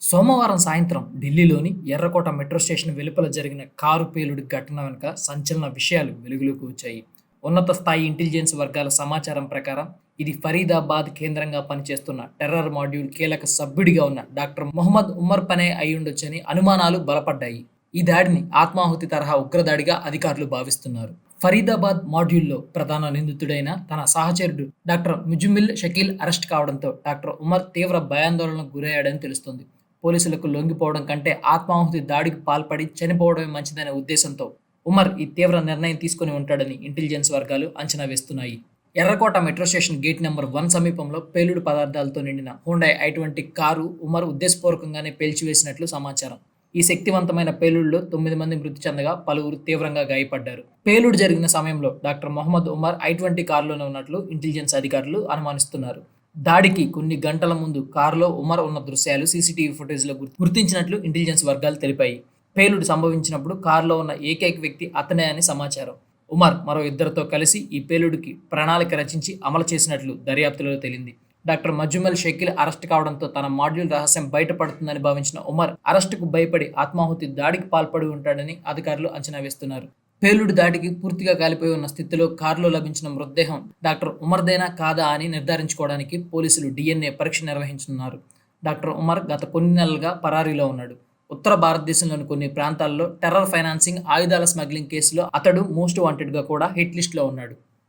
సోమవారం సాయంత్రం ఢిల్లీలోని ఎర్రకోట మెట్రో స్టేషన్ వెలుపల జరిగిన కారు పేలుడు ఘటన వెనుక సంచలన విషయాలు వెలుగులోకి వచ్చాయి. ఉన్నత స్థాయి ఇంటెలిజెన్స్ వర్గాల సమాచారం ప్రకారం ఇది ఫరీదాబాద్ కేంద్రంగా పనిచేస్తున్న టెర్రర్ మాడ్యూల్ కీలక సభ్యుడిగా ఉన్న డాక్టర్ మొహమ్మద్ ఉమర్ పనే అయి ఉండొచ్చని అనుమానాలు బలపడ్డాయి. ఈ దాడిని ఆత్మాహుతి తరహా ఉగ్రదాడిగా అధికారులు భావిస్తున్నారు. ఫరీదాబాద్ మాడ్యూల్లో ప్రధాన నిందితుడైన తన సహచరుడు డాక్టర్ ముజుమిల్ షకీల్ అరెస్ట్ కావడంతో డాక్టర్ ఉమర్ తీవ్ర భయాందోళనకు గురయ్యాడని తెలుస్తుంది. పోలీసులకు లొంగిపోవడం కంటే ఆత్మాహుతి దాడికి పాల్పడి చనిపోవడమే మంచిదనే ఉద్దేశంతో ఉమర్ ఈ తీవ్ర నిర్ణయం తీసుకుని ఉంటాడని ఇంటెలిజెన్స్ వర్గాలు అంచనా వేస్తున్నాయి. ఎర్రకోట metro station gate number one సమీపంలో పేలుడు పదార్థాలతో నిండిన హుండై ఐటువంటి కారు ఉమర్ ఉద్దేశపూర్వకంగానే పేల్చివేసినట్లు సమాచారం. ఈ శక్తివంతమైన పేలుడులో తొమ్మిది మంది మృతి చెందగా పలువురు తీవ్రంగా గాయపడ్డారు. పేలుడు జరిగిన సమయంలో doctor Mohammad Umar I twenty కారులోనే ఉన్నట్లు ఇంటెలిజెన్స్ అధికారులు అనుమానిస్తున్నారు. దాడికి కొన్ని గంటల ముందు కారులో ఉమర్ ఉన్న దృశ్యాలు సీసీటీవీ ఫుటేజ్లో గుర్తు- గుర్తించినట్లు ఇంటెలిజెన్స్ వర్గాలు తెలిపాయి. పేలుడు సంభవించినప్పుడు కారులో ఉన్న ఏకైక వ్యక్తి అతనే అని సమాచారం. ఉమర్ మరో ఇద్దరితో కలిసి ఈ పేలుడికి ప్రణాళిక రచించి అమలు చేసినట్లు దర్యాప్తులో తేలింది. డాక్టర్ మజుమల్ షకీల్ అరెస్ట్ కావడంతో తన మాడ్యూల్ రహస్యం బయటపడుతుందని భావించిన ఉమర్ అరెస్టుకు భయపడి ఆత్మాహుతి దాడికి పాల్పడి ఉంటాడని అధికారులు అంచనా వేస్తున్నారు. పేలుడు దాడికి పూర్తిగా కాలిపోయి ఉన్న స్థితిలో కారులో లభించిన మృతదేహం డాక్టర్ ఉమర్దేనా కాదా అని నిర్ధారించుకోవడానికి పోలీసులు డిఎన్ఏ పరీక్ష నిర్వహించనున్నారు. డాక్టర్ ఉమర్ గత కొన్ని నెలలుగా పరారీలో ఉన్నాడు. ఉత్తర భారతదేశంలోని కొన్ని ప్రాంతాల్లో టెర్రర్ ఫైనాన్సింగ్ ఆయుధాల స్మగ్లింగ్ కేసులో అతడు మోస్ట్ వాంటెడ్గా కూడా హిట్ లిస్ట్లో ఉన్నాడు.